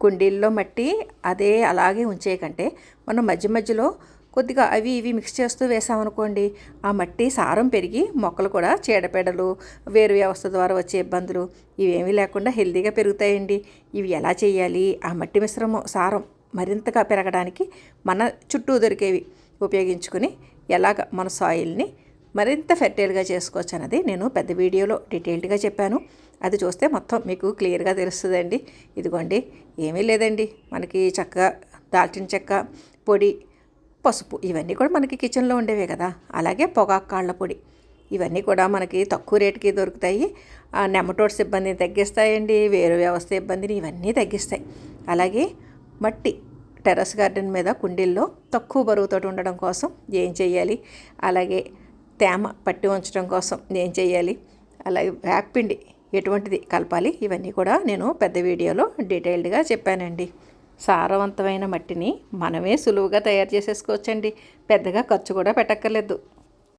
కుండీల్లో మట్టి అదే అలాగే ఉంచేయకంటే మనం మధ్య మధ్యలో కొద్దిగా అవి ఇవి మిక్స్ చేస్తూ వేసామనుకోండి ఆ మట్టి సారం పెరిగి మొక్కలు కూడా చీడపీడలు వేరు వ్యవస్థ ద్వారా వచ్చే ఇబ్బందులు ఇవేమీ లేకుండా హెల్తీగా పెరుగుతాయండి. ఇవి ఎలా చేయాలి? ఆ మట్టి మిశ్రమం సారం మరింతగా పెరగడానికి మన చుట్టూ దొరికేవి ఉపయోగించుకుని ఎలాగ మన సాయిల్ని మరింత ఫెర్టైల్గా చేసుకోవచ్చు అన్నది నేను పెద్ద వీడియోలో డీటెయిల్డ్గా చెప్పాను. అది చూస్తే మొత్తం మీకు క్లియర్గా తెలుస్తుందండి. ఇదిగోండి ఏమీ లేదండి. మనకి చక్కగా దాల్చిన చెక్క పొడి పసుపు ఇవన్నీ కూడా మనకి కిచెన్లో ఉండేవే కదా. అలాగే పొగాకు కాళ్ళ పొడి. ఇవన్నీ కూడా మనకి తక్కువ రేటుకి దొరుకుతాయి. ఆ నెమటోడ్స్ ఇబ్బందిని తగ్గిస్తాయండి వేరు వ్యవస్థ ఇబ్బందిని ఇవన్నీ తగ్గిస్తాయి. అలాగే మట్టి టెర్రస్ గార్డెన్ మీద కుండీల్లో తక్కువ బరువుతో ఉండడం కోసం ఏం చేయాలి? అలాగే తేమ పట్టి ఉంచడం కోసం నేను చేయాలి. అలాగే వేపిండి ఎటువంటిది కలపాలి ఇవన్నీ కూడా నేను పెద్ద వీడియోలో డీటెయిల్డ్గా చెప్పానండి. సారవంతమైన మట్టిని మనమే సులువుగా తయారు చేసేసుకోవచ్చండి. పెద్దగా ఖర్చు కూడా పెట్టక్కర్లేదు.